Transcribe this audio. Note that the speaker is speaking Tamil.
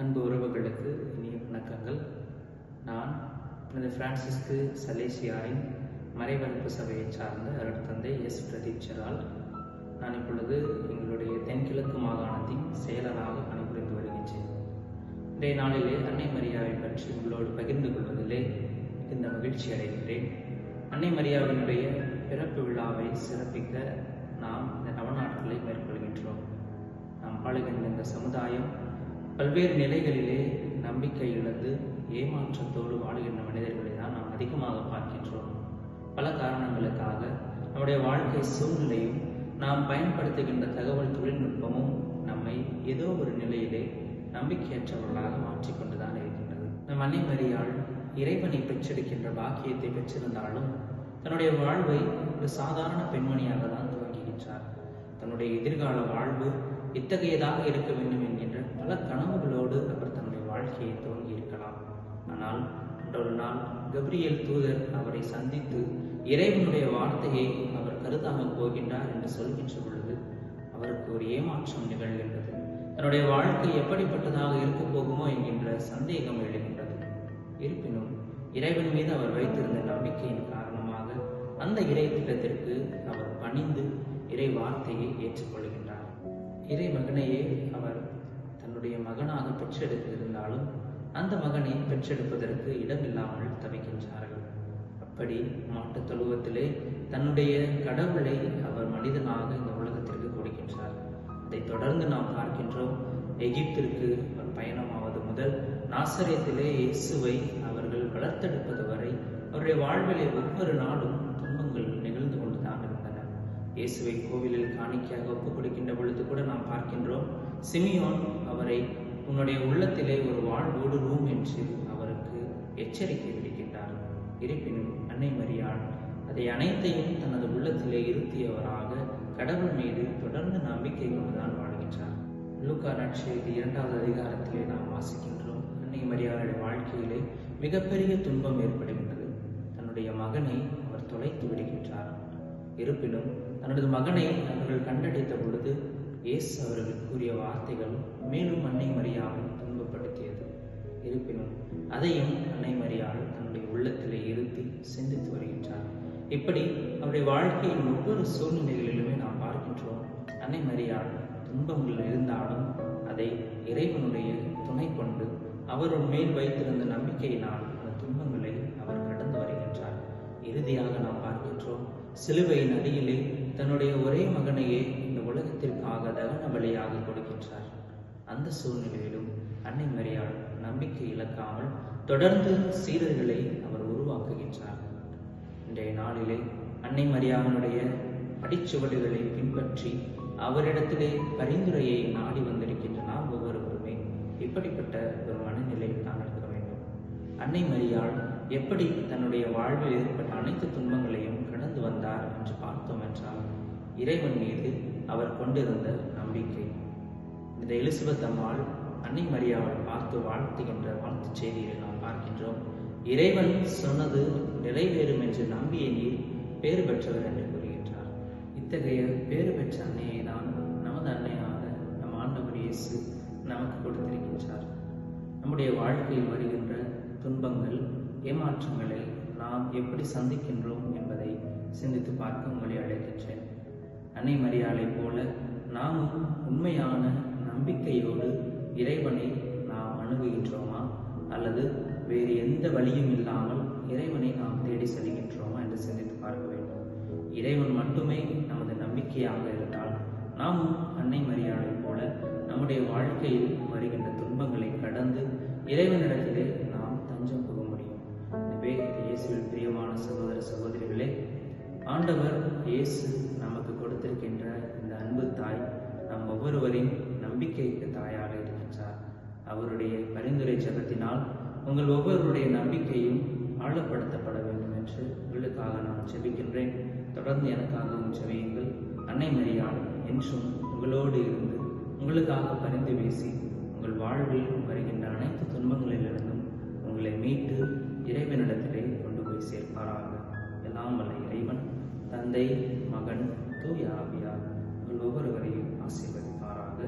அன்பு உறவுகளுக்கு இனிய வணக்கங்கள். நான் எனது பிரான்சிஸ்கு சலேசியாரின் மறைவரப்பு சபையை சார்ந்த அருட்தந்தை எஸ். பிரதீப்சரால் நான் இப்பொழுது எங்களுடைய தென்கிழக்கு மாகாணத்தின் செயலராக பணிபுரிந்து வருகின்றேன். இன்றைய நாளிலே அன்னை மரியாவை பற்றி உங்களோடு பகிர்ந்து கொள்வதிலே மிகுந்த மகிழ்ச்சி அடைகின்றேன். அன்னை மரியாவினுடைய பிறப்பு விழாவை சிறப்பிக்க நாம் இந்த நவநாட்களை மேற்கொள்கின்றோம். நாம் வாழுகின்ற இந்த சமுதாயம் பல்வேறு நிலைகளிலே நம்பிக்கை இழந்து ஏமாற்றத்தோடு வாழ்கின்ற மனிதர்களை தான் நாம் அதிகமாக பார்க்கின்றோம். பல காரணங்களுக்காக நம்முடைய வாழ்க்கை சூழ்நிலையும் நாம் பயன்படுத்துகின்ற தகவல் தொழில்நுட்பமும் நம்மை ஏதோ ஒரு நிலையிலே நம்பிக்கையற்றவர்களாக மாற்றிக்கொண்டுதான் இருக்கின்றது. நம் அன்னை மரியாள் இறைவனை பெற்றெடுக்கின்ற பாக்கியத்தை பெற்றிருந்தாலும் தன்னுடைய வாழ்வை ஒரு சாதாரண பெண்மணியாக தான் துவங்குகின்றார். தன்னுடைய எதிர்கால வாழ்வு இத்தகையதாக இருக்க வேண்டும் என்று பல கனவுகளோடு அவர் தன்னுடைய வாழ்க்கையை துவங்கி இருக்கலாம். ஆனால் ஒரு நாள் கப்ரியல் தூதர் அவரை சந்தித்து இறைவனுடைய வார்த்தையை அவர் கருதாமல் போகின்றார் என்று சொல்கின்ற பொழுது அவருக்கு ஒரு ஏமாற்றம் நிகழ்கின்றது. தன்னுடைய வாழ்க்கை எப்படிப்பட்டதாக இருக்க போகுமோ என்கின்ற சந்தேகம் எழுகின்றது. இருப்பினும் இறைவன் மீது அவர் வைத்திருந்த நம்பிக்கையின் காரணமாக அந்த இறை திட்டத்திற்கு அவர் பணிந்து இறை வார்த்தையை ஏற்றுக்கொள்கின்றார். இறை மகனையே அவர் தன்னுடைய மகனாக பெற்றெடுத்திருந்தாலும் அந்த மகனை பெற்றெடுப்பதற்கு இடமில்லாமல் தவிக்கின்றார்கள். அப்படி மாட்டுத் தொழுவத்திலே தன்னுடைய கடவுளை அவர் மனிதனாக இந்த உலகத்திற்கு கொடுக்கின்றார். அதை தொடர்ந்து நாம் பார்க்கின்றோம் எகிப்திற்கு அவர் பயணமாவது முதல் நாசரியத்திலே இயேசுவை அவர்கள் வளர்த்தெடுப்பது வரை அவருடைய வாழ்விலே ஒவ்வொரு நாளும் துன்பங்கள் நிகழ்ந்து கொண்டுதான் இருந்தன. இயேசுவை கோவிலில் காணிக்கையாக ஒப்புக் கொடுக்கின்ற பொழுது கூட நாம் பார்க்கின்றோம் சிமியோன் அவரை உன்னுடைய உள்ளத்திலே ஒரு வாழ்வோடு ரூம் என்று அவருக்கு எச்சரிக்கை விடுக்கின்றார். இருப்பினும் அன்னை மரியாள் அதை அனைத்தையும் தனது உள்ளத்திலே இருத்தியவராக கடவுள் மீது தொடர்ந்து நம்பிக்கை கொண்டுதான் வாழ்கின்றார். லூக்கா நற்செய்தி இரண்டாவது அதிகாரத்திலே நாம் வாசிக்கின்றோம். அன்னை மரியாளுடைய வாழ்க்கையிலே மிகப்பெரிய துன்பம் ஏற்படுகின்றது. தன்னுடைய மகனை அவர் தொலைத்து விடுகின்றார். இருப்பினும் தனது மகனை அவர்கள் கண்டடித்த பொழுது இயேசு அவர்கள் கூறிய வார்த்தைகள் மேலும் அன்னை மரியாவை துன்பப்படுத்தியது. இருப்பினும் அதையும் அன்னை மரியாள் தன்னுடைய உள்ளத்திலே இருத்தி சிந்தித்து வருகின்றார். இப்படி அவருடைய வாழ்க்கையின் ஒவ்வொரு சூழ்நிலைகளிலுமே நாம் பார்க்கின்றோம் அன்னை மரியாள் துன்பங்கள் இருந்தாலும் அதை இறைவனுடைய துணை கொண்டு அவருள் மேல் வைத்திருந்த நம்பிக்கையினால் அந்த துன்பங்களை அவர் கடந்து வருகின்றார். இறுதியாக நாம் பார்க்கின்றோம் சிலுவையின் அடியிலே தன்னுடைய ஒரே மகனையே உலகத்திற்காக தகன பலியாக கொடுக்கின்றார். அந்த சூழ்நிலையிலும் அன்னை மரியாள் நம்பிக்கை இழக்காமல் தொடர்ந்து சீரர்களை அவர் உருவாக்குகின்றார். இன்றைய நாளிலே அன்னை மரியாவினுடைய அடிச்சுவடுகளை பின்பற்றி அவரிடத்திலே பரிந்துரையை நாடி வந்திருக்கின்ற நாம் ஒவ்வொருவருமே இப்படிப்பட்ட ஒரு மனநிலையில் தான் இருக்க வேண்டும். அன்னை மரியாள் எப்படி தன்னுடைய வாழ்வில் ஏற்பட்ட அனைத்து துன்பங்களையும் கடந்து வந்தார் என்று பார்த்தோம் என்றால் இறைவன் மீது அவர் கொண்டிருந்த நம்பிக்கை. இந்த எலிசபெத் அம்மாள் அன்னை மரியாவை பார்த்து வாழ்த்துகின்ற வாழ்த்துச் செய்தியை நாம் பார்க்கின்றோம். இறைவன் சொன்னது நிறைவேறும் என்று நம்பிய நீர் பேறு பெற்றவர் என்று கூறுகின்றார். இத்தகைய பேறு பெற்ற அன்னையை தான் நமது அன்னையாக நம் ஆண்டவர் இயேசு நமக்கு கொடுத்திருக்கின்றார். நம்முடைய வாழ்க்கையில் வருகின்ற துன்பங்கள் ஏமாற்றங்களை நாம் எப்படி சந்திக்கின்றோம் என்பதை சிந்தித்து பார்க்க உங்களை அழைக்கின்றேன். அன்னை மரியாளை போல நாமும் உண்மையான நம்பிக்கையோடு இறைவனை நாம் அணுகுகின்றோமா? அல்லது வேறு எந்த வழியும் இல்லாமல் இறைவனை நாம் தேடி செல்கின்றோமா என்று சிந்தித்து பார்க்க வேண்டும். இறைவன் மட்டுமே நமது நம்பிக்கையாக இருந்தால் நாமும் அன்னை மரியாதை போல நம்முடைய வாழ்க்கையில் வருகின்ற துன்பங்களை கடந்து இறைவனிடத்திலே நாம் தஞ்சம் புக முடியும். எனவே இயேசுவில் பிரியமான சகோதர சகோதரிகளே ஆண்டவர் இயேசு கொடுத்திருக்கின்ற இந்த அன்பு தாய் நம் ஒவ்வொருவரின் நம்பிக்கைக்கு தாயாக இருக்கின்றார் அவருடைய பரிந்துரை ஜபத்தினால் உங்கள் ஒவ்வொருவருடைய நம்பிக்கையும் ஆழப்படுத்தப்பட வேண்டும் என்று உங்களுக்காக நான் செபிக்கின்றேன் தொடர்ந்து எனக்காகவும் செவியுங்கள் அன்னை மரியாள் என்றும் உங்களோடு இருந்து உங்களுக்காக பரிந்து பேசி உங்கள் வாழ்வில் வருகின்ற அனைத்து துன்பங்களிலிருந்தும் உங்களை மீட்டு இறைவனிடத்திலே கொண்டு போய் சேர்ப்பாராக. தந்தை மகன் தூய ஆவியார் உங்கள் ஒவ்வொருவரையும் ஆசீர்வதிப்பாராக.